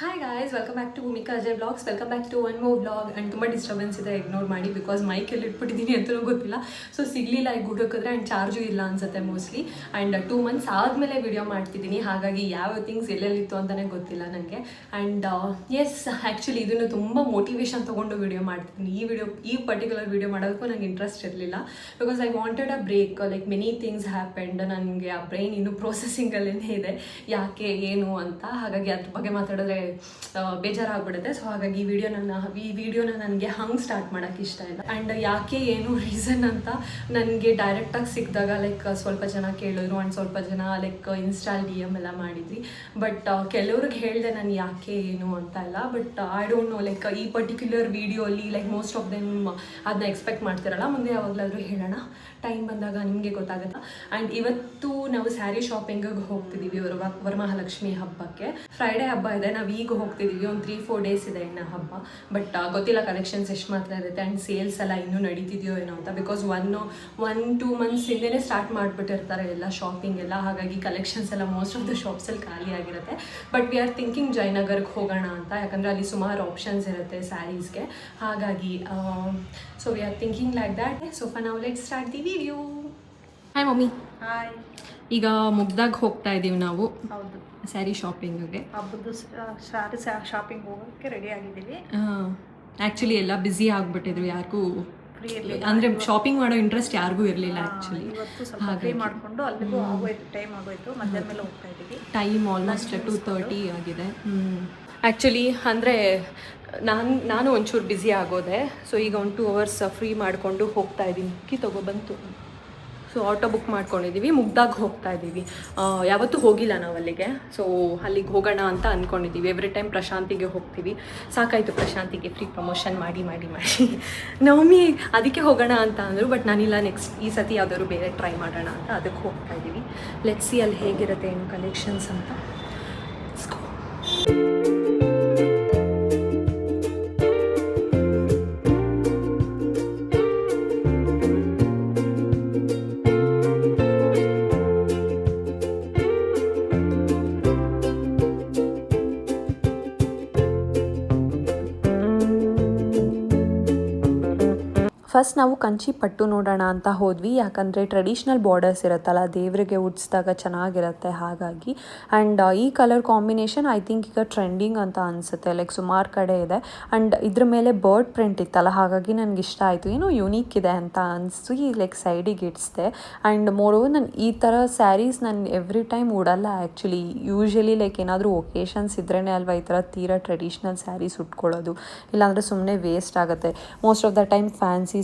Hi guys welcome back to Bhoomika Ajay vlogs welcome back to one more vlog and ತುಂಬ disturbance ಇದೆ ignore ಮಾಡಿ because ಮೈಕಲ್ಲಿ ಇಟ್ಬಿಟ್ಟಿದ್ದೀನಿ ಅಂತಲೂ ಗೊತ್ತಿಲ್ಲ. ಸೊ ಸಿಗಲಿಲ್ಲ ಈಗ ಹುಡುಕಿದ್ರೆ ಆ್ಯಂಡ್ ಚಾರ್ಜು ಇಲ್ಲ ಅನ್ಸುತ್ತೆ ಮೋಸ್ಟ್ಲಿ ಆ್ಯಂಡ್ ಟೂ ಮಂತ್ಸ್ ಆದಮೇಲೆ ವಿಡಿಯೋ ಮಾಡ್ತಿದ್ದೀನಿ. ಹಾಗಾಗಿ ಯಾವ ಥಿಂಗ್ಸ್ ಎಲ್ಲೆಲ್ಲಿತ್ತು ಅಂತಲೇ ಗೊತ್ತಿಲ್ಲ ನನಗೆ ಆ್ಯಂಡ್ ಎಸ್ ಆ್ಯಕ್ಚುಲಿ ಇದನ್ನು ತುಂಬ ಮೋಟಿವೇಶನ್ ತೊಗೊಂಡು ವಿಡಿಯೋ ಮಾಡ್ತಿದ್ದೀನಿ. ಈ ವಿಡಿಯೋ ಈ ಪರ್ಟಿಕ್ಯುಲರ್ ವಿಡಿಯೋ ಮಾಡೋದಕ್ಕೂ ನನಗೆ ಇಂಟ್ರೆಸ್ಟ್ ಇರಲಿಲ್ಲ. Because I wanted a break like many things happened ನನಗೆ ಆ ಬ್ರೈನ್ ಇನ್ನೂ ಪ್ರೊಸೆಸಿಂಗಲ್ಲೇ ಇದೆ. ಯಾಕೆ, ಏನು ಅಂತ. ಹಾಗಾಗಿ ಅದ್ರ ಬಗ್ಗೆ ಮಾತಾಡಿದ್ರೆ ಬೇಜಾರಾಗ್ಬಿಡುತ್ತೆ. ಸೊ ಹಾಗಾಗಿ ಈ ವಿಡಿಯೋ ನನ್ನ, ಈ ವಿಡಿಯೋನ ನನಗೆ ಹಂಗೆ ಸ್ಟಾರ್ಟ್ ಮಾಡೋಕ್ಕೆ ಇಷ್ಟ ಇಲ್ಲ. ಆ್ಯಂಡ್ ಯಾಕೆ ಏನು ರೀಸನ್ ಅಂತ ನನಗೆ ಡೈರೆಕ್ಟಾಗಿ ಸಿಕ್ಕಿದಾಗ ಲೈಕ್ ಸ್ವಲ್ಪ ಜನ ಕೇಳಿದ್ರು ಆ್ಯಂಡ್ ಸ್ವಲ್ಪ ಜನ ಲೈಕ್ ಇನ್ಸ್ಟಾಲ್ ಡಿ ಎಂ ಎಲ್ಲ ಮಾಡಿದ್ವಿ. ಬಟ್ ಕೆಲವ್ರಿಗೆ ಹೇಳಿದೆ ನಾನು ಯಾಕೆ ಏನು ಅಂತ ಎಲ್ಲ but I don't know like ಈ ಪರ್ಟಿಕ್ಯುಲರ್ ವಿಡಿಯೋಲಿ ಲೈಕ್ ಮೋಸ್ಟ್ ಆಫ್ ದೆಮ್ ಅದನ್ನ ಎಕ್ಸ್ಪೆಕ್ಟ್ ಮಾಡ್ತಿರಲ್ಲ. ಮುಂದೆ ಯಾವಾಗಲಾದರೂ ಹೇಳೋಣ. ಟೈಮ್ ಬಂದಾಗ ನಿಮಗೆ ಗೊತ್ತಾಗುತ್ತೆ? ಆ್ಯಂಡ್ ಇವತ್ತು ನಾವು ಸ್ಯಾರಿ ಶಾಪಿಂಗಿಗೆ ಹೋಗ್ತಿದ್ದೀವಿ ವರ ವರಮಹಾಲಕ್ಷ್ಮಿ ಹಬ್ಬಕ್ಕೆ. ಫ್ರೈಡೇ ಹಬ್ಬ ಇದೆ. ನಾವು ಈಗ ಹೋಗ್ತಿದ್ದೀವಿ ಒಂದು ತ್ರೀ ಫೋರ್ ಡೇಸ್ ಇದೆ ಇನ್ನು ಹಬ್ಬ. ಬಟ್ ಗೊತ್ತಿಲ್ಲ ಕಲೆಕ್ಷನ್ಸ್ ಎಷ್ಟು ಮಾತ್ರ ಇರುತ್ತೆ ಆ್ಯಂಡ್ ಸೇಲ್ಸ್ ಎಲ್ಲ ಇನ್ನೂ ನಡೀತಿದೆಯೋ ಏನೋ ಅಂತ. Because one one two months ಹಿಂದೆನೇ ಸ್ಟಾರ್ಟ್ ಮಾಡಿಬಿಟ್ಟಿರ್ತಾರೆ ಎಲ್ಲ ಶಾಪಿಂಗ್ ಎಲ್ಲ. ಹಾಗಾಗಿ ಕಲೆಕ್ಷನ್ಸ್ ಎಲ್ಲ ಮೋಸ್ಟ್ ಆಫ್ ದ ಶಾಪ್ಸಲ್ಲಿ ಖಾಲಿ ಆಗಿರುತ್ತೆ. ಬಟ್ ವಿ ಆರ್ ಥಿಂಕಿಂಗ್ ಜಯನಗರ್ಗೆ ಹೋಗೋಣ ಅಂತ. ಯಾಕಂದರೆ ಅಲ್ಲಿ ಸುಮಾರು ಆಪ್ಷನ್ಸ್ ಇರುತ್ತೆ ಸ್ಯಾರೀಸ್ಗೆ ಹಾಗಾಗಿ so we are thinking like that so ಫ ನಾವು let start the video hi mummy hi ಈಗ ಮುಗ್ದಾಗ ಹೋಗ್ತಾ ಇದ್ದೀವಿ ನಾವು. ಹೌದು. ಸ್ಯಾರಿ ಶಾಪಿಂಗಿಗೆ. ಹಬ್ಬದ ಸ್ಯಾರಿ ಶಾಪಿಂಗ್ ಹೋಗೋಕ್ಕೆ ರೆಡಿ ಆಗಿದ್ದೀವಿ. ಆ್ಯಕ್ಚುಲಿ ಎಲ್ಲ ಬ್ಯುಸಿ ಆಗಿಬಿಟ್ಟಿದ್ರು ಯಾರಿಗೂ ಅಂದ್ರೆ ಶಾಪಿಂಗ್ ಮಾಡೋ ಇಂಟ್ರೆಸ್ಟ್ ಯಾರಿಗೂ ಇರಲಿಲ್ಲ ಆ್ಯಕ್ಚುಲಿ ಫ್ರೀ ಮಾಡಿಕೊಂಡು ಅಲ್ಲಿಗೂ ಆಗೋಯ್ತು ಟೈಮ್ ಆಗೋಯ್ತು. ಮಧ್ಯಾಹ್ನ ಮೇಲೆ ಹೋಗ್ತಾ ಇದ್ದೀವಿ. ಟೈಮ್ ಆಲ್ಮೋಸ್ಟ್ ಟು ತರ್ಟಿ ಆಗಿದೆ. ಆ್ಯಕ್ಚುಲಿ ಅಂದರೆ ನಾನು ನಾನು ಒಂಚೂರು ಬ್ಯುಸಿ ಆಗೋದೆ. ಸೊ ಈಗ ಒಂದು ಟೂ ಅವರ್ಸ್ ಫ್ರೀ ಮಾಡಿಕೊಂಡು ಹೋಗ್ತಾ ಇದ್ದೀನಿ ಕಿ ತಗೋ ಬಂತು. ಸೊ ಆಟೋ ಬುಕ್ ಮಾಡ್ಕೊಂಡಿದ್ದೀವಿ ಮುಗ್ದಾಗ ಹೋಗ್ತಾ ಇದ್ದೀವಿ ಯಾವತ್ತೂ ಹೋಗಿಲ್ಲ ನಾವು ಅಲ್ಲಿಗೆ ಸೊ ಅಲ್ಲಿಗೆ ಹೋಗೋಣ ಅಂತ ಅಂದ್ಕೊಂಡಿದ್ದೀವಿ ಎವ್ರಿ ಟೈಮ್ ಪ್ರಶಾಂತಿಗೆ ಹೋಗ್ತೀವಿ. ಸಾಕಾಯಿತು ಪ್ರಶಾಂತಿಗೆ ಫ್ರೀ ಪ್ರಮೋಷನ್ ಮಾಡಿ ಮಾಡಿ ಮಾಡಿ. ನವಮಿ ಅದಕ್ಕೆ ಹೋಗೋಣ ಅಂತ ಅಂದರು ಬಟ್ ನಾನಿಲ್ಲ ನೆಕ್ಸ್ಟ್ ಈ ಸತಿ ಯಾವ್ದಾದ್ರು ಬೇರೆ ಟ್ರೈ ಮಾಡೋಣ ಅಂತ ಅದಕ್ಕೆ ಹೋಗ್ತಾ ಇದ್ದೀವಿ ಲೆಟ್ಸಿ ಅಲ್ಲಿ ಹೇಗಿರುತ್ತೆ ಏನು ಕಲೆಕ್ಷನ್ಸ್ ಅಂತ. ಫಸ್ಟ್ ನಾವು ಕಂಚಿ ಪಟ್ಟು ನೋಡೋಣ ಅಂತ ಹೋದ್ವಿ. ಯಾಕಂದರೆ ಟ್ರೆಡಿಷ್ನಲ್ ಬಾರ್ಡರ್ಸ್ ಇರುತ್ತಲ್ಲ, ದೇವರಿಗೆ ಉಡ್ಸಿದಾಗ ಚೆನ್ನಾಗಿರುತ್ತೆ ಹಾಗಾಗಿ. ಆ್ಯಂಡ್ ಈ ಕಲರ್ ಕಾಂಬಿನೇಷನ್ ಐ ಥಿಂಕ್ ಈಗ ಟ್ರೆಂಡಿಂಗ್ ಅಂತ ಅನಿಸುತ್ತೆ ಲೈಕ್ ಸುಮಾರು ಕಡೆ ಇದೆ. ಆ್ಯಂಡ್ ಇದ್ರ ಮೇಲೆ ಬರ್ಡ್ ಪ್ರಿಂಟ್ ಇತ್ತಲ್ಲ, ಹಾಗಾಗಿ ನನಗೆ ಇಷ್ಟ ಆಯಿತು. ಏನೋ ಯುನೀಕ್ ಇದೆ ಅಂತ ಅನಿಸ್ತು ಲೈಕ್ ಸೈಡಿಗೆ ಇಡಿಸ್ದೆ. ಆ್ಯಂಡ್ ಮೋರ್ ಓವರ್ ನಾನು ಈ ಥರ ಸ್ಯಾರೀಸ್ ನಾನು ಎವ್ರಿ ಟೈಮ್ ಉಡಲ್ಲ ಆ್ಯಕ್ಚುಲಿ ಯೂಶ್ವಲಿ ಲೈಕ್ ಏನಾದರೂ ಒಕೇಶನ್ಸ್ ಇದ್ರೇ ಅಲ್ವಾ ಈ ಥರ ತೀರಾ ಟ್ರೆಡಿಷ್ನಲ್ ಸ್ಯಾರೀಸ್ ಉಟ್ಕೊಳ್ಳೋದು. ಇಲ್ಲಾಂದರೆ ಸುಮ್ಮನೆ ವೇಸ್ಟ್ ಆಗುತ್ತೆ. Most of the time fancy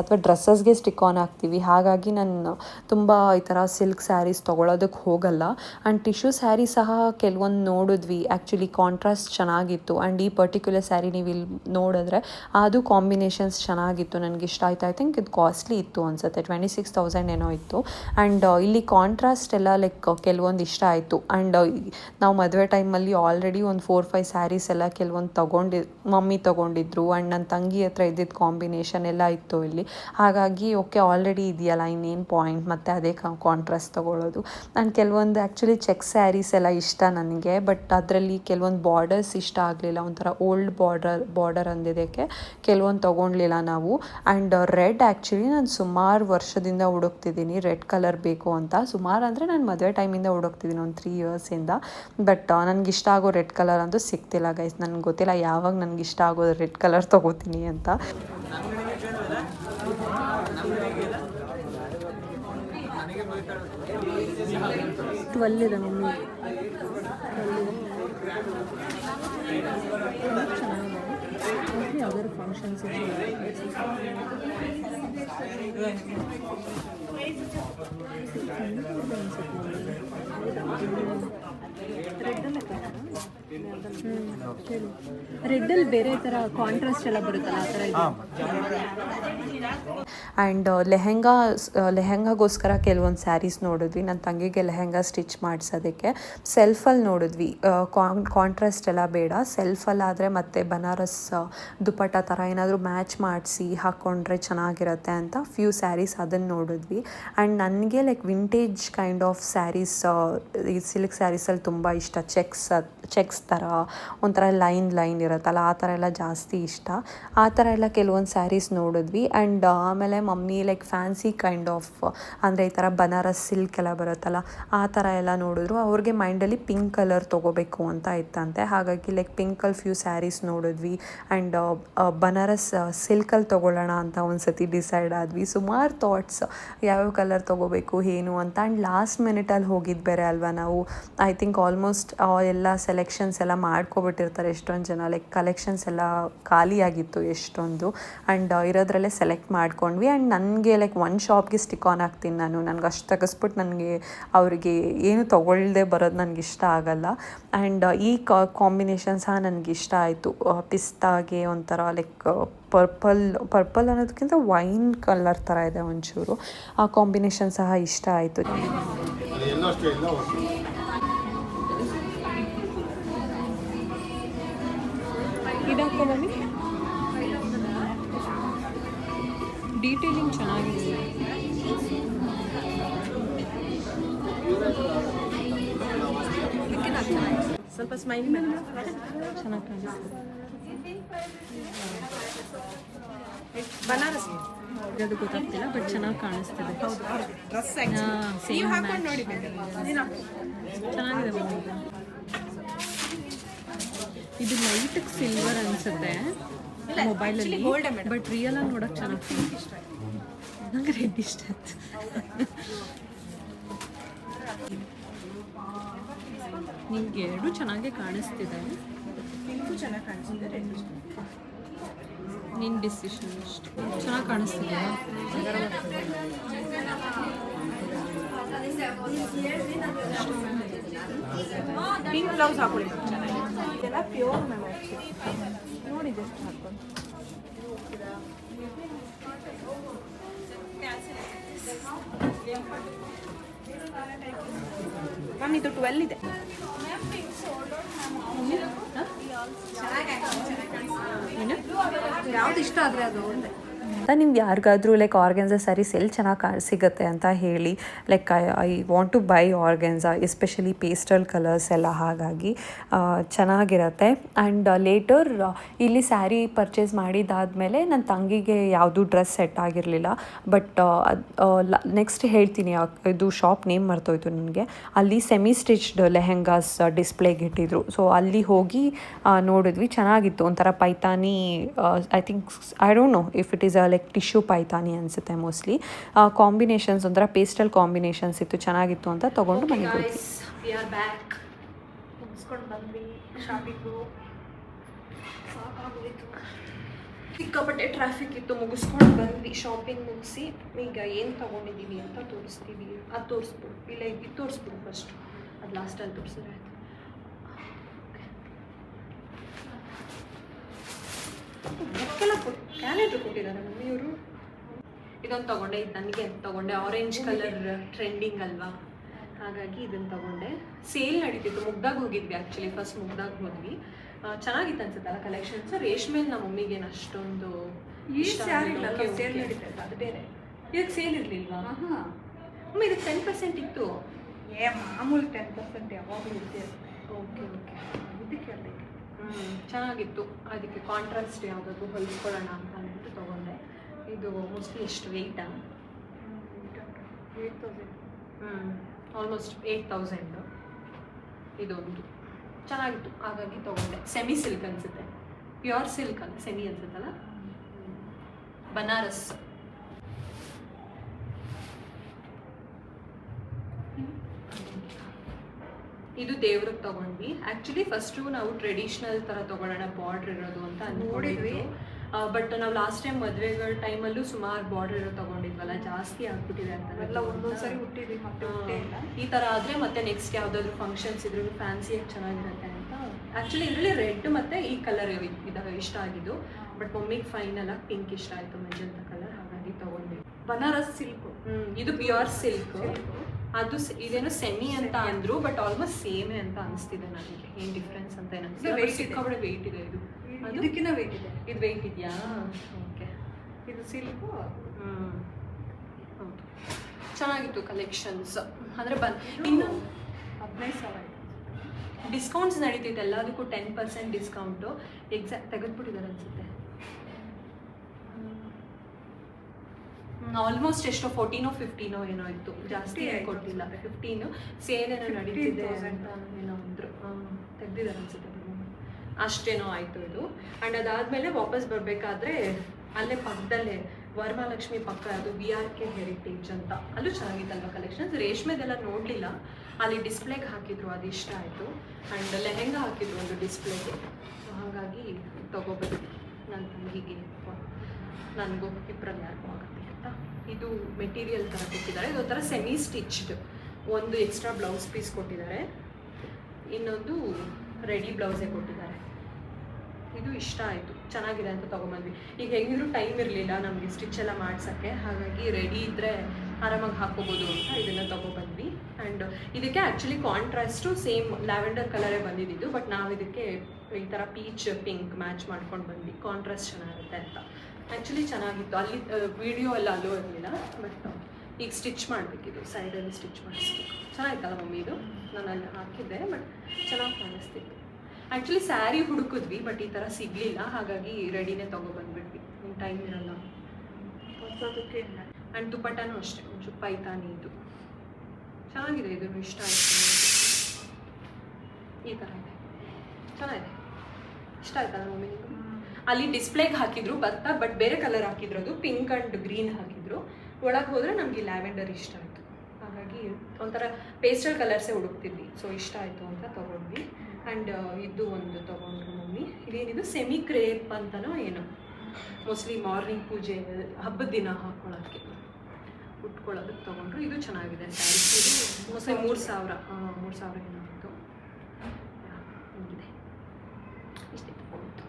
ಅಥವಾ ಡ್ರೆಸ್ಸಸ್ಗೆ ಸ್ಟಿಕ್ ಆನ್ ಆಗ್ತೀವಿ ಹಾಗಾಗಿ ನಾನು ತುಂಬ ಈ ಥರ ಸಿಲ್ಕ್ ಸ್ಯಾರೀಸ್ ತೊಗೊಳೋದಕ್ಕೆ ಹೋಗಲ್ಲ. ಆ್ಯಂಡ್ ಟಿಶ್ಯೂ ಸ್ಯಾರಿ ಸಹ ಕೆಲವೊಂದು ನೋಡಿದ್ವಿ. ಆ್ಯಕ್ಚುಲಿ ಕಾಂಟ್ರಾಸ್ಟ್ ಚೆನ್ನಾಗಿತ್ತು. ಆ್ಯಂಡ್ ಈ ಪರ್ಟಿಕ್ಯುಲರ್ ಸ್ಯಾರಿ ನೀವು ಇಲ್ಲಿ ನೋಡಿದ್ರೆ ಅದು ಕಾಂಬಿನೇಷನ್ಸ್ ಚೆನ್ನಾಗಿತ್ತು. ನನಗೆ ಇಷ್ಟ ಆಯ್ತು. ಐ ಥಿಂಕ್ ಇದು ಕಾಸ್ಟ್ಲಿ ಇತ್ತು ಅನ್ಸುತ್ತೆ. ಟ್ವೆಂಟಿ ಸಿಕ್ಸ್ ತೌಸಂಡ್ ಏನೋ ಇತ್ತು. ಆ್ಯಂಡ್ ಇಲ್ಲಿ ಕಾಂಟ್ರಾಸ್ಟ್ ಎಲ್ಲ ಲೈಕ್ ಕೆಲವೊಂದು ಇಷ್ಟ ಆಯಿತು. ಆ್ಯಂಡ್ ನಾವು ಮದುವೆ ಟೈಮಲ್ಲಿ ಆಲ್ರೆಡಿ ಒಂದು ಫೋರ್ ಫೈವ್ ಸ್ಯಾರೀಸ್ ಎಲ್ಲ ಕೆಲವೊಂದು ತೊಗೊಂಡಿ, ಮಮ್ಮಿ ತೊಗೊಂಡಿದ್ರು. ಆ್ಯಂಡ್ ನನ್ನ ತಂಗಿ ಹತ್ರ ಇದ್ದಿದ್ದು ಕಾಂಬಿನೇಷನ್ ಎಲ್ಲ ಇತ್ತು ಇಲ್ಲಿ. ಹಾಗಾಗಿ ಓಕೆ ಆಲ್ರೆಡಿ ಇದೆಯಲ್ಲ, ಇನ್ನೇನು ಪಾಯಿಂಟ್ ಮತ್ತು ಅದೇ ಕಾಂಟ್ರಾಸ್ಟ್ ತೊಗೊಳ್ಳೋದು. ನಾನು ಕೆಲವೊಂದು ಆ್ಯಕ್ಚುಲಿ ಚೆಕ್ ಸ್ಯಾರೀಸ್ ಎಲ್ಲ ಇಷ್ಟ ನನಗೆ ಬಟ್ ಅದರಲ್ಲಿ ಕೆಲವೊಂದು ಬಾರ್ಡರ್ಸ್ ಇಷ್ಟ ಆಗಲಿಲ್ಲ. ಒಂಥರ ಓಲ್ಡ್ ಬಾರ್ಡರ್ ಬಾರ್ಡರ್ ಅಂದಿದ್ದಕ್ಕೆ ಕೆಲವೊಂದು ತೊಗೊಳ್ಲಿಲ್ಲ ನಾವು. ಆ್ಯಂಡ್ ರೆಡ್ ಆ್ಯಕ್ಚುಲಿ ನಾನು ಸುಮಾರು ವರ್ಷದಿಂದ ಹುಡುಕ್ತಿದ್ದೀನಿ. ರೆಡ್ ಕಲರ್ ಬೇಕು ಅಂತ. ಸುಮಾರು ಅಂದರೆ ನಾನು ಮದುವೆ ಟೈಮಿಂದ ಹುಡುಕ್ತಿದ್ದೀನಿ, ಒಂದು ತ್ರೀ ಇಯರ್ಸಿಂದ ಬಟ್ ನನಗೆ ಇಷ್ಟ ಆಗೋ ರೆಡ್ ಕಲರ್ ಅಂತೂ ಸಿಗ್ತಿಲ್ಲ ಗೈಸ್ ನನಗೆ ಗೊತ್ತಿಲ್ಲ, ಯಾವಾಗ ನನಗೆ ಇಷ್ಟ ಆಗೋ ರೆಡ್ ಕಲರ್ ತೊಗೋತೀನಿ ಅಂತ. ಟ್ವೆಲ್ ಇದೆ ಮಮ್ಮಿ ಯಾವ್ದಾದ್ರು ಫಂಕ್ಷನ್ಸ್ ಬೇರೆ ಆ್ಯಂಡ್ ಲೆಹೆಂಗಾ ಲೆಹೆಂಗಾಗೋಸ್ಕರ ಕೆಲವೊಂದು ಸ್ಯಾರೀಸ್ ನೋಡಿದ್ವಿ. ನನ್ನ ತಂಗಿಗೆ ಲೆಹೆಂಗಾ ಸ್ಟಿಚ್ ಮಾಡಿಸೋದಕ್ಕೆ. ಸೆಲ್ಫಲ್ಲಿ ನೋಡಿದ್ವಿ. ಕಾಂಟ್ರಾಸ್ಟ್ ಎಲ್ಲ ಬೇಡ. ಸೆಲ್ಫಲ್ಲಾದರೆ ಮತ್ತೆ ಬನಾರಸ್ ದುಪಟ್ಟ ಥರ ಏನಾದರೂ ಮ್ಯಾಚ್ ಮಾಡಿಸಿ ಹಾಕ್ಕೊಂಡ್ರೆ ಚೆನ್ನಾಗಿರುತ್ತೆ ಅಂತ ಫ್ಯೂ ಸ್ಯಾರೀಸ್ ಅದನ್ನು ನೋಡಿದ್ವಿ. ಆ್ಯಂಡ್ ನನಗೆ like vintage kind of saris ಈ ಸಿಲ್ಕ್ ಸ್ಯಾರೀಸಲ್ಲಿ ತುಂಬ ಇಷ್ಟ. ಚೆಕ್ಸ್ ಚೆಕ್ಸ್ ಥರ ಒಂಥರ ಲೈನ್ ಲೈನ್ ಇರುತ್ತಲ್ಲ, ಆ ಥರ ಎಲ್ಲ ಜಾಸ್ತಿ ಇಷ್ಟ. ಆ ಥರ ಎಲ್ಲ ಕೆಲವೊಂದು ಸ್ಯಾರೀಸ್ ನೋಡಿದ್ವಿ. ಆ್ಯಂಡ್ ಆಮೇಲೆ mummy like fancy kind of ಅಂದರೆ ಈ ಥರ ಬನಾರಸ್ ಸಿಲ್ಕ್ ಎಲ್ಲ ಬರುತ್ತಲ್ಲ, ಆ ಥರ ಎಲ್ಲ ನೋಡಿದ್ರು. ಅವ್ರಿಗೆ ಮೈಂಡಲ್ಲಿ ಪಿಂಕ್ ಕಲರ್ ತೊಗೋಬೇಕು ಅಂತ ಇತ್ತಂತೆ. ಹಾಗಾಗಿ ಲೈಕ್ ಪಿಂಕಲ್ಲಿ ಫ್ಯೂ ಸ್ಯಾರೀಸ್ ನೋಡಿದ್ವಿ. ಆ್ಯಂಡ್ ಬನಾರಸ್ ಸಿಲ್ಕಲ್ಲಿ ತೊಗೊಳ್ಳೋಣ ಅಂತ ಒಂದು ಸತಿ ಡಿಸೈಡ್ ಆದ್ವಿ. ಸುಮಾರು ಥಾಟ್ಸ್ ಯಾವ್ಯಾವ ಕಲರ್ ತೊಗೋಬೇಕು, ಏನು ಅಂತ. ಆ್ಯಂಡ್ ಲಾಸ್ಟ್ ಮಿನಿಟಲ್ಲಿ ಹೋಗಿದ್ದು ಬೇರೆ ಅಲ್ವಾ ನಾವು? ಐ ಥಿಂಕ್ ಆಲ್ಮೋಸ್ಟ್ ಎಲ್ಲ ಸೆಲೆಕ್ಷನ್ಸ್ ಎಲ್ಲ ಮಾಡ್ಕೊಬಿಟ್ಟಿರ್ತಾರೆ ಎಷ್ಟೊಂದು ಜನ ಲೈಕ್ ಕಲೆಕ್ಷನ್ಸ್ ಎಲ್ಲ ಖಾಲಿಯಾಗಿತ್ತು ಎಷ್ಟೊಂದು. ಆ್ಯಂಡ್ ಇರೋದ್ರಲ್ಲೇ ಸೆಲೆಕ್ಟ್ ಮಾಡ್ಕೊಂಡ್ವಿ. ಆ್ಯಂಡ್ ನನಗೆ ಲೈಕ್ ಒಂದು ಶಾಪ್ಗೆ ಸ್ಟಿಕ್ ಆನ್ ಆಗ್ತೀನಿ ನಾನು. ನನಗೆ ಅಷ್ಟು ತೆಗೆಸ್ಬಿಟ್ಟು ನನಗೆ ಅವರಿಗೆ ಏನು ತೊಗೊಳ್ದೆ ಬರೋದು ನನಗೆ ಇಷ್ಟ ಆಗಲ್ಲ. ಆ್ಯಂಡ್ ಈ ಕಾಂಬಿನೇಷನ್ ಸಹ ನನಗೆ ಇಷ್ಟ ಆಯಿತು. ಪಿಸ್ತಾಗೆ ಒಂಥರ ಲೈಕ್ ಪರ್ಪಲ್ ಪರ್ಪಲ್ ಅನ್ನೋದಕ್ಕಿಂತ ವೈನ್ ಕಲರ್ ಥರ ಇದೆ ಒಂಚೂರು. ಆ ಕಾಂಬಿನೇಷನ್ ಸಹ ಇಷ್ಟ ಆಯಿತು. ಇದಾಕೋ ಮಮ್ಮಿ ಡೀಟೇಲಿಂಗ್ ಚೆನ್ನಾಗಿದೆ. ಸ್ವಲ್ಪ ಸ್ಮೈಲ್ ಚೆನ್ನಾಗಿ ಕಾಣಿಸ್ತದೆ. ಬನಾರಸ್ ಅದು ಗೊತ್ತಾಗ್ತಿಲ್ಲ ಬಟ್ ಚೆನ್ನಾಗಿ ಕಾಣಿಸ್ತಿದೆ. ಚೆನ್ನಾಗಿದೆ ಇದು. ಲೈಟ್ ಸಿಲ್ವರ್ ಅನ್ಸುತ್ತೆ. ಮೊಬೈಲಲ್ಲಿ ಅಲ್ಲಿ. ಏ madam. ಬಟ್ ರಿಯಲ್ ಆಗಿ ನೋಡಕ್ ಚೆನ್ನಾಗಿ ನಂಗೆ ರೆಡ್ ಇಷ್ಟ ಆಯ್ತು. ನಿಮ್ಗೆ ಎರಡು ಚೆನ್ನಾಗೇ ಕಾಣಿಸ್ತಿದೆ. ನಿನ್ ಚೆನ್ನಾಗಿ ಕಾಣಿಸಿದೆ ರೆಡ್ ನಿನ್ನ ಡಿಸಿಷನ್ ಇಷ್ಟು ಚೆನ್ನಾಗಿ ಕಾಣಿಸ್ತಿದೆ ಪಿಂಕ್ ಬ್ಲೌಸ್ ಹಾಕೊಳ್ಳಿ. ಚೆನ್ನಾಗಿ ಇದೆಲ್ಲ ಪ್ಯೂರ್ ಮ್ಯಾಮ್ ನೋಡಿ ಜಸ್ಟ್ ಹಾಕೊಂಡು ಮ್ಯಾಮ್ ಇದು ಟ್ವೆಲ್ ಇದೆ ಯಾವ್ದು ಇಷ್ಟ ಆದರೆ ಅದು ಒಂದೇ ನಿಮ್ಗೆ ಯಾರಿಗಾದ್ರೂ ಲೈಕ್ ಆರ್ಗೆನ್ಸ ಸ್ಯಾರೀಸ್ ಎಲ್ಲಿ ಚೆನ್ನಾಗಿ ಸಿಗುತ್ತೆ ಅಂತ ಹೇಳಿ like I I want to buy organza especially pastel colours ಎಲ್ಲ ಹಾಗಾಗಿ ಚೆನ್ನಾಗಿರುತ್ತೆ. ಆ್ಯಂಡ್ ಲೇಟರ್ ಇಲ್ಲಿ ಸ್ಯಾರಿ ಪರ್ಚೇಸ್ ಮಾಡಿದಾದಮೇಲೆ ನನ್ನ ತಂಗಿಗೆ ಯಾವುದೂ ಡ್ರೆಸ್ ಸೆಟ್ ಆಗಿರಲಿಲ್ಲ. ಬಟ್ ನೆಕ್ಸ್ಟ್ ಹೇಳ್ತೀನಿ ಇದು ಶಾಪ್ ನೇಮ್ ಮರ್ತೋಯ್ತು ನನಗೆ ಅಲ್ಲಿ ಸೆಮಿ ಸ್ಟಿಚ್ಡ್ ಲೆಹೆಂಗಾಸ್ ಡಿಸ್ಪ್ಲೇಗೆ ಇಟ್ಟಿದ್ರು. ಸೊ ಅಲ್ಲಿ ಹೋಗಿ ನೋಡಿದ್ವಿ, ಚೆನ್ನಾಗಿತ್ತು. ಒಂಥರ Paithani I think I don't know if it is a like tissue Paithani ಅನಿಸುತ್ತೆ ಮೋಸ್ಟ್ಲಿ ಕಾಂಬಿನೇಷನ್ಸ್ ಒಂಥರ ಪೇಸ್ಟಲ್ ಕಾಂಬಿನೇಷನ್ಸ್ ಇತ್ತು ಚೆನ್ನಾಗಿತ್ತು ಅಂತ ತೊಗೊಂಡು ಮನೆಗೆ ಬಂದ್ವಿ ಶಾಪಿಂಗು. ಸಿಕ್ಕಾಪಟ್ಟೆ ಟ್ರಾಫಿಕ್ ಇತ್ತು ಮುಗಿಸ್ಕೊಂಡು ಬಂದ್ವಿ. ಶಾಪಿಂಗ್ ಮುಗಿಸಿ ಈಗ ಏನು ತೊಗೊಂಡಿದ್ದೀವಿ ಅಂತ ತೋರಿಸ್ತೀವಿ. ಅದು ತೋರಿಸ್ಬೋದು ಇಲ್ಲ ಇದು ತೋರಿಸ್ಬೋದು ಫಸ್ಟು ಅದು ಲಾಸ್ಟಲ್ಲಿ ತೋರಿಸಿದ್ರೆ ಆಯ್ತು. ಬುಕ್ಕೆಲ್ಲ ಕ್ಯಾಲೆಂಡ್ರ್ ಕೊಟ್ಟಿದ್ದಾರೆ ಮಮ್ಮಿಯವರು ಇದೊಂದು ತಗೊಂಡೆ ಇದು ನನಗೆ ತಗೊಂಡೆ. ಆರೆಂಜ್ ಕಲರ್ ಟ್ರೆಂಡಿಂಗ್ ಅಲ್ವಾ? ಹಾಗಾಗಿ ಇದನ್ನು ತಗೊಂಡೆ. ಸೇಲ್ ನಡೀತಿತ್ತು ಮುಗ್ದಾಗ ಹೋಗಿದ್ವಿ ಆ್ಯಕ್ಚುಲಿ ಫಸ್ಟ್ ಮುಗ್ದಾಗ ಹೋದ್ವಿ. ಚೆನ್ನಾಗಿತ್ತು ಅನ್ಸುತ್ತಲ್ಲ ಕಲೆಕ್ಷನ್ಸ್ ರೇಷ್ಮೆಲ್ ನಮ್ಮ ಮಮ್ಮಿಗೆ ಅಷ್ಟೊಂದು. Okay, okay. ಅದು ಬೇರೆ. ಇದಕ್ಕೆ ಸೇಲ್ ಇರಲಿಲ್ವಾ? ಅಮ್ಮ ಇದಕ್ಕೆ ಟೆನ್ ಪರ್ಸೆಂಟ್ ಇತ್ತು. ಏ ಮಾಮೂಲಿ ಟೆನ್ ಪರ್ಸೆಂಟ್ ಯಾವಾಗಲೂ ಇದ್ದೇ ಓಕೆ ಓಕೆ ಇದಕ್ಕೆ ಚೆನ್ನಾಗಿತ್ತು. ಅದಕ್ಕೆ ಕಾಂಟ್ರಾಸ್ಟ್ ಯಾವುದಾದ್ರು ಹೊಲಿಸ್ಕೊಳ್ಳೋಣ ಅಂತ ಅಂದ್ಬಿಟ್ಟು ತೊಗೊಂಡೆ. ಇದು ಮೋಸ್ಟ್ಲಿ ಎಷ್ಟು ವೆಯ್ಟಾ ಏಯ್ಟ್ ತೌಸಂಡ್ ಹ್ಞೂ ಆಲ್ಮೋಸ್ಟ್ ಏಯ್ಟ್ ತೌಸಂಡ್ ಇದೊಂದು. ಚೆನ್ನಾಗಿತ್ತು. ಹಾಗಾಗಿ ತೊಗೊಂಡೆ. ಸೆಮಿ ಸಿಲ್ಕ್ ಅನಿಸುತ್ತೆ. ಪ್ಯೂರ್ ಸಿಲ್ಕ್ ಅಲ್ಲ ಸೆಮಿ ಅನ್ಸುತ್ತಲ್ಲ? ಬನಾರಸ್ ಇದು ದೇವ್ರಿಗೆ ತಗೊಂಡ್ವಿ. ಆ್ಯಕ್ಚುಲಿ ಫಸ್ಟು ನಾವು ಟ್ರೆಡಿಷ್ನಲ್ ಥರ ತಗೊಳ್ಳೋಣ ಬಾರ್ಡ್ರ್ ಇರೋದು ಅಂತ ಅಂದ್ಕೊಂಡಿದ್ವಿ. ಬಟ್ ನಾವು ಲಾಸ್ಟ್ ಟೈಮ್ ಮದುವೆಗಳ ಟೈಮಲ್ಲೂ ಸುಮಾರು ಬಾರ್ಡರ್ ಇರೋ ತಗೊಂಡಿದ್ವಲ್ಲ ಜಾಸ್ತಿ ಆಗ್ಬಿಟ್ಟಿದೆ ಅಂತ ಒಂದೊಂದ್ಸರಿ ಹುಟ್ಟಿದ್ವಿ ಈ ಥರ ಆದರೆ ಮತ್ತೆ ನೆಕ್ಸ್ಟ್ ಯಾವುದಾದ್ರು ಫಂಕ್ಷನ್ಸ್ ಇದ್ರೂ ಫ್ಯಾನ್ಸಿಯಾಗಿ ಚೆನ್ನಾಗಿರುತ್ತೆ ಅಂತ. ಆ್ಯಕ್ಚುಲಿ ಇದರಲ್ಲಿ ರೆಡ್ ಮತ್ತು ಈ ಕಲರ್ ಇದಾವೆ ಇಷ್ಟ ಆಗಿದ್ದು. ಬಟ್ ಮಮ್ಮಿಗೆ ಫೈನಲ್ ಆಗಿ ಪಿಂಕ್ ಇಷ್ಟ ಆಯಿತು ಮೆಜಂತ ಕಲರ್ ಹಾಗಾಗಿ ತೊಗೊಂಡ್ವಿ ಬನಾರಸ್ ಸಿಲ್ಕು ಇದು ಪ್ಯೂರ್ ಸಿಲ್ಕ್ ಅದು ಇದೇನು ಇದೇನೋ ಸೆಮಿ ಅಂತ ಅಂದ್ರು ಬಟ್ ಆಲ್ಮೋಸ್ಟ್ ಸೇಮೇ ಅಂತ ಅನಿಸ್ತಿದೆ ನನಗೆ. ಏನು ಡಿಫ್ರೆನ್ಸ್ ಅಂತ ಏನು ಇದು weight ಇದೆ. ಸಿಕ್ಕಾಬಡೆ ವೆಯ್ಟ್ ಇದೆ ಇದು. ಅದಕ್ಕಿಂತ ವೆಯ್ಟ್ ಇದೆ. ಇದು ವೆಯ್ಟ್ ಇದೆಯಾ? ಓಕೆ. ಇದು ಸಿಲ್ಕು ಹೌದು. ಚೆನ್ನಾಗಿತ್ತು ಕಲೆಕ್ಷನ್ಸ್ ಅಂದರೆ ಬನ್ ಇನ್ನು ಹದಿನೈದು ಸಾವಿರ ಡಿಸ್ಕೌಂಟ್ಸ್ ನಡೀತಿತ್ತು. ಎಲ್ಲದಕ್ಕೂ ಟೆನ್ ಪರ್ಸೆಂಟ್ ಡಿಸ್ಕೌಂಟು ಎಕ್ಸಾಕ್ಟ್ ತೆಗೆದ್ಬಿಟ್ಟಿದ್ದಾರೆ ಅನ್ಸುತ್ತೆ. ಆಲ್ಮೋಸ್ಟ್ ಎಷ್ಟೋ ಫೋರ್ಟೀನೋ ಫಿಫ್ಟೀನೋ ಏನೋ ಇತ್ತು. ಜಾಸ್ತಿ ಕೊಟ್ಟಿಲ್ಲ. ಫಿಫ್ಟೀನು ಸೇಲ್ ಏನೋ ನಡೀತಿದೆ 15,000 ಅಂತ ಏನೋ ಅಂದರು. ತೆಗ್ದಿದ್ದಾರೆ ಅನ್ಸುತ್ತೆ ಅಷ್ಟೇನೋ ಆಯಿತು ಇದು. ಆ್ಯಂಡ್ ಅದಾದಮೇಲೆ ವಾಪಸ್ ಬರಬೇಕಾದ್ರೆ ಅಲ್ಲೇ ಪಕ್ಕದಲ್ಲೇ ವರಮಹಾಲಕ್ಷ್ಮಿ ಪಕ್ಕ ಅದು ವಿ ಆರ್ ಕೆ ಹೆರಿಟೇಜ್ ಅಂತ. ಅಲ್ಲೂ ಚೆನ್ನಾಗಿತ್ತಲ್ವ ಕಲೆಕ್ಷನ್ಸ್ ರೇಷ್ಮೆದೆಲ್ಲ ನೋಡಲಿಲ್ಲ. ಅಲ್ಲಿ ಡಿಸ್ಪ್ಲೇಗೆ ಹಾಕಿದ್ರು ಅದು ಇಷ್ಟ ಆಯಿತು. ಆ್ಯಂಡ್ ಲೆಹೆಂಗಾ ಹಾಕಿದ್ರು ಒಂದು ಡಿಸ್ಪ್ಲೇಗೆ ಹಾಗಾಗಿ ತಗೋಬೇಕು ನನ್ನ ತಂಗಿಗೆ ನನಗೂ ಇಬ್ಬರಲ್ಲಿ ಯಾರಿಗೂ ಆಗುತ್ತೆ ಇದು ಮೆಟೀರಿಯಲ್ ಥರ ಕೊಟ್ಟಿದ್ದಾರೆ. ಇದು ಒಂಥರ ಸೆಮಿ ಸ್ಟಿಚ್ಡ್ ಒಂದು ಎಕ್ಸ್ಟ್ರಾ ಬ್ಲೌಸ್ ಪೀಸ್ ಕೊಟ್ಟಿದ್ದಾರೆ. ಇನ್ನೊಂದು ರೆಡಿ ಬ್ಲೌಸೇ ಕೊಟ್ಟಿದ್ದಾರೆ. ಇದು ಇಷ್ಟ ಆಯಿತು. ಚೆನ್ನಾಗಿದೆ ಅಂತ ತೊಗೊಂಬಂದ್ವಿ. ಈಗ ಹೆಂಗಿದ್ರು ಟೈಮ್ ಇರಲಿಲ್ಲ ನಮಗೆ ಸ್ಟಿಚ್ ಎಲ್ಲ ಮಾಡ್ಸೋಕ್ಕೆ. ಹಾಗಾಗಿ ರೆಡಿ ಇದ್ದರೆ ಆರಾಮಾಗಿ ಹಾಕೋಬೋದು ಅಂತ ಇದನ್ನು ತೊಗೊಬಂದ್ವಿ. ಆ್ಯಂಡ್ ಇದಕ್ಕೆ ಆ್ಯಕ್ಚುಲಿ ಕಾಂಟ್ರಾಸ್ಟು ಸೇಮ್ ಲ್ಯಾವೆಂಡರ್ ಕಲರೇ ಬಂದಿದ್ದು. ಬಟ್ ನಾವು ಇದಕ್ಕೆ ಈ ಥರ ಪೀಚ್ ಪಿಂಕ್ ಮ್ಯಾಚ್ ಮಾಡ್ಕೊಂಡು ಬಂದ್ವಿ. ಕಾಂಟ್ರಾಸ್ಟ್ ಚೆನ್ನಾಗಿರುತ್ತೆ ಅಂತ. ಆ್ಯಕ್ಚುಲಿ ಚೆನ್ನಾಗಿತ್ತು. ಅಲ್ಲಿ ವಿಡಿಯೋ ಎಲ್ಲ ಅಲ್ಲೂ ಇರಲಿಲ್ಲ ಬಟ್ ಈಗ ಸ್ಟಿಚ್ ಮಾಡಬೇಕಿದು ಸೈಡಲ್ಲಿ ಸ್ಟಿಚ್ ಮಾಡಿಸ್ಬೇಕು. ಚೆನ್ನಾಗಿತ್ತಲ್ಲ ಮಮ್ಮಿ ಇದು? ನಾನು ಅಲ್ಲಿ ಹಾಕಿದ್ದೆ ಬಟ್ ಚೆನ್ನಾಗಿ ಕಾಣಿಸ್ತಿತ್ತು. ಆ್ಯಕ್ಚುಲಿ ಸ್ಯಾರಿ ಹುಡುಕಿದ್ವಿ ಬಟ್ ಈ ಥರ ಸಿಗಲಿಲ್ಲ. ಹಾಗಾಗಿ ರೆಡಿನೇ ತೊಗೊಬಂದ್ಬಿಟ್ವಿ. ಟೈಮ್ ಇರಲ್ಲ. ಹೊಸದಕ್ಕೆ. ಆ್ಯಂಡ್ ದುಪ್ಪಟ್ಟನೂ ಅಷ್ಟೇ. ಒಂಚೂರು ಪೈತಾನಿ ಇದು. ಚೆನ್ನಾಗಿದೆ ಇದು ಇಷ್ಟ ಆಯಿತು ಈ ಥರ ಇದೆ. ಚೆನ್ನಾಗಿದೆ. ಇಷ್ಟ ಆಯ್ತಲ್ಲ ಮಮ್ಮಿ ನಿಮ್ಗೆ? ಅಲ್ಲಿ ಡಿಸ್ಪ್ಲೇಗೆ ಹಾಕಿದ್ರು, ಭತ್ತ ಬಟ್ ಬೇರೆ ಕಲರ್ ಹಾಕಿದ್ರು ಅದು ಪಿಂಕ್ ಆ್ಯಂಡ್ ಗ್ರೀನ್ ಹಾಕಿದ್ರು. ಒಳಗೆ ಹೋದರೆ ನಮಗೆ ಲ್ಯಾವೆಂಡರ್ ಇಷ್ಟ ಆಯಿತು. ಹಾಗಾಗಿ ಒಂಥರ ಪೇಸ್ಟಲ್ ಕಲರ್ಸೇ ಹುಡುಕ್ತಿದ್ವಿ. ಸೊ ಇಷ್ಟ ಆಯಿತು ಅಂತ ತೊಗೊಂಡ್ವಿ. ಆ್ಯಂಡ್ ಇದು ಒಂದು ತೊಗೊಂಡ್ರು ಮಮ್ಮಿ. ಇದೇನಿದು? ಸೆಮಿ ಕ್ರೇಪ್ ಅಂತನೋ ಏನೋ. ಮೋಸ್ಟ್ಲಿ ಮಾರ್ನಿಂಗ್ ಪೂಜೆ, ಹಬ್ಬದ ದಿನ ಹಾಕ್ಕೊಳ್ಳೋಕ್ಕೆ ಉಟ್ಕೊಳ್ಳೋದಕ್ಕೆ ತೊಗೊಂಡ್ರು. ಇದು ಚೆನ್ನಾಗಿದೆ ಸ್ಯಾರಿ ಮೋಸ್ಟ್ಲಿ ಮೂರು ಸಾವಿರ. ಮೂರು ಸಾವಿರ ಏನೋ ಇತ್ತು ಹಿಂಗಿದೆ ಇಷ್ಟೇ ತಗೊಂಡಿದ್ದು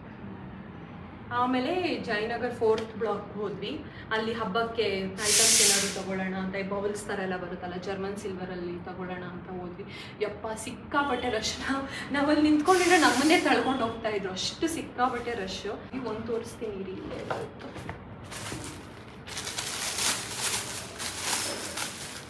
ಆಮೇಲೆ ಜಯನಗರ್ ಫೋರ್ತ್ ಬ್ಲಾಕ್ ಹೋದ್ವಿ. ಅಲ್ಲಿ ಹಬ್ಬಕ್ಕೆ ಐಟಮ್ಸ್ ಏನಾದರೂ ತಗೊಳ್ಳೋಣ ಅಂತ ಬೌಲ್ಸ್ ಥರ ಎಲ್ಲ ಬರುತ್ತಲ್ಲ ಜರ್ಮನ್ ಸಿಲ್ವರಲ್ಲಿ ತಗೊಳ್ಳೋಣ ಅಂತ ಹೋದ್ವಿ. ಯಪ್ಪ ಸಿಕ್ಕಾಪಟ್ಟೆ ರಶ್ ನಾವಲ್ಲಿ ನಿಂತ್ಕೊಂಡಿದ್ರೆ ನಮ್ಮನ್ನೇ ತಳ್ಕೊಂಡು ಹೋಗ್ತಾ ಇದ್ರು. ಅಷ್ಟು ಸಿಕ್ಕಾಪಟ್ಟೆ ರಶ್ಶು ಈಗ ಒಂದು ತೋರಿಸ್ತೀನಿ ರೀ ಇಲ್ಲೇ ಇತ್ತು.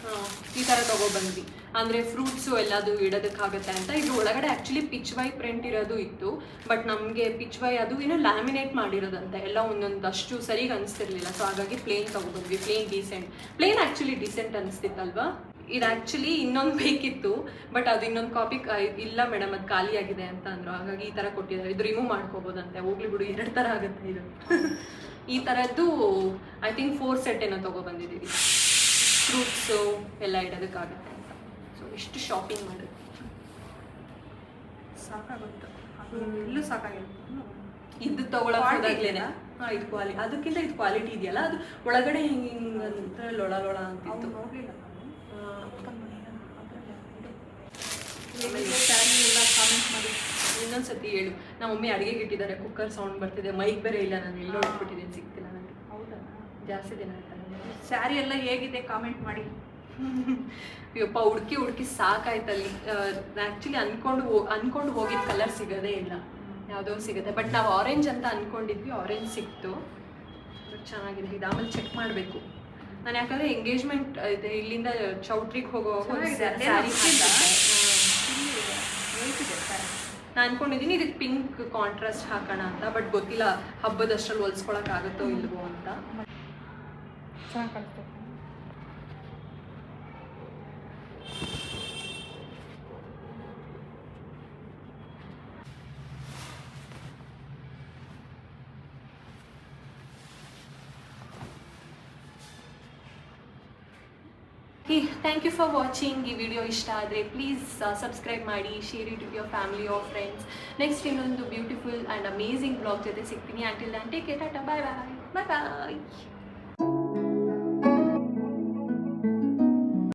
ಹಾ, ಈ ಥರ ತಗೊಬಂದ್ವಿ. ಅಂದರೆ ಫ್ರೂಟ್ಸು ಎಲ್ಲದು ಇಡೋದಕ್ಕಾಗತ್ತೆ ಅಂತ. ಇದು ಒಳಗಡೆ ಆ್ಯಕ್ಚುಲಿ ಪಿಚ್ ವೈ ಪ್ರಿಂಟ್ ಇರೋದು ಇತ್ತು. ಬಟ್ ನಮಗೆ ಪಿಚ್ ವೈ ಅದು ಏನೋ ಲ್ಯಾಮಿನೇಟ್ ಮಾಡಿರೋದಂತೆ. ಎಲ್ಲ ಒಂದೊಂದು ಅಷ್ಟು ಸರಿಗೆ ಅನಿಸ್ತಿರ್ಲಿಲ್ಲ. ಸೊ ಹಾಗಾಗಿ plain ತಗೊಬಂದ್ವಿ plain decent plain actually decent ಅನಿಸ್ತಿತ್ತಲ್ವಾ? ಇದು ಆ್ಯಕ್ಚುಲಿ ಇನ್ನೊಂದು ಬೇಕಿತ್ತು. ಬಟ್ ಅದು ಇನ್ನೊಂದು ಕಾಪಿ ಇಲ್ಲ ಮೇಡಮ್ ಅದು ಖಾಲಿಯಾಗಿದೆ ಅಂತ ಅಂದರು. ಹಾಗಾಗಿ ಈ ಥರ ಕೊಟ್ಟಿದ್ದಾರೆ. ಇದು ರಿಮೂವ್ ಮಾಡ್ಕೋಬೋದಂತೆ. ಹೋಗ್ಲಿ ಬಿಡು, ಎರಡು ಥರ ಆಗುತ್ತೆ ಇದು. ಈ ಥರದ್ದು ಐ ಥಿಂಕ್ ಫೋರ್ ಸೆಟ್ ಏನೋ ತೊಗೊಬಂದಿದ್ದೀವಿ ಫ್ರೂಟ್ಸು ಎಲ್ಲ ಇಡೋದಕ್ಕಾಗುತ್ತೆ. ಎಷ್ಟು ಶಾಪಿಂಗ್ ಮಾಡಿ. ಸಾಕಾಗುತ್ತೆ? ಎಲ್ಲೂ ಸಾಕಾಗಿಲ್ಲ ಇದು Quality ಹೋದಾಗ್ಲೇನೆ. ಇದು ಕ್ವಾಲಿಟಿ ಅದಕ್ಕಿಂತ ಇದು ಕ್ವಾಲಿಟಿ ಇದೆಯಲ್ಲ ಅದು ಒಳಗಡೆ ಹಿಂಗೆ ಹಿಂಗೆ ಅಂತ ಲೊಳ ಲೊಳ ಅಂತಿತ್ತು. ಎಲ್ಲ ಕಾಮೆಂಟ್ ಮಾಡಿ. ಇನ್ನೊಂದ್ಸತಿ ಹೇಳು. ನಮ್ಮ ಮಮ್ಮಿ ಅಡಿಗೆಗೆ ಇಟ್ಟಿದ್ದಾರೆ. ಕುಕ್ಕರ್ ಸೌಂಡ್ ಬರ್ತಿದೆ. ಮೈಕ್ ಬೇರೆ ಇಲ್ಲ. ನಾನು ಎಲ್ಲ ಇಟ್ಬಿಟ್ಟಿದ್ದೀನಿ ಸಿಗ್ತಿಲ್ಲ ನನಗೆ ಹೌದಾ? ಜಾಸ್ತಿ ದಿನ ಸ್ಯಾರಿ ಎಲ್ಲ ಹೇಗಿದೆ? ಕಾಮೆಂಟ್ ಮಾಡಿ. ಯಪ್ಪ ಹುಡುಕಿ ಹುಡುಕಿ ಸಾಕಾಯ್ತಲ್ಲಿ. ಆ್ಯಕ್ಚುಲಿ ಅನ್ಕೊಂಡು ಹೋ- ಅನ್ಕೊಂಡು ಹೋಗಿದ್ ಕಲರ್ ಸಿಗೋದೇ ಇಲ್ಲ. ಯಾವುದೋ ಸಿಗುತ್ತೆ. ಬಟ್ ನಾವು ಆರೆಂಜ್ ಅಂತ ಅನ್ಕೊಂಡಿದ್ವಿ ಆರೆಂಜ್ ಸಿಕ್ತು. ಚೆನ್ನಾಗಿದೆ. ಇದು ಆಮೇಲೆ ಚೆಕ್ ಮಾಡಬೇಕು. ನಾನು ಯಾಕಂದ್ರೆ ಎಂಗೇಜ್ಮೆಂಟ್ ಇದೆ ಇಲ್ಲಿಂದ ಚೌಟ್ರಿಗೆ ಹೋಗೋ ನಾನು ಅನ್ಕೊಂಡಿದ್ದೀನಿ ಇದಕ್ಕೆ ಪಿಂಕ್ ಕಾಂಟ್ರಾಸ್ಟ್ ಹಾಕೋಣ ಅಂತ ಬಟ್ ಗೊತ್ತಿಲ್ಲ ಹಬ್ಬದಷ್ಟರಲ್ಲಿ ಹೊಲ್ಸ್ಕೊಳಕ್ ಆಗುತ್ತೋ ಇಲ್ವೋ ಅಂತ. ಚೆನ್ನಾಗಿ ಥ್ಯಾಂಕ್ ಯು ಫಾರ್ ವಾಚಿಂಗ್ ಈ ವಿಡಿಯೋ ಇಷ್ಟ ಆದರೆ ಪ್ಲೀಸ್ ಸಬ್ಸ್ಕ್ರೈಬ್ ಮಾಡಿ share it with your family or friends next ಇನ್ನೊಂದು ಬ್ಯೂಟಿಫುಲ್ ಆ್ಯಂಡ್ ಅಮೇಝಿಂಗ್ ಬ್ಲಾಗ್ ಜೊತೆ ಸಿಗ್ತೀನಿ. ಆ್ಯಂಟಿಲ್ ನಾನು take care tata bye bye bye bye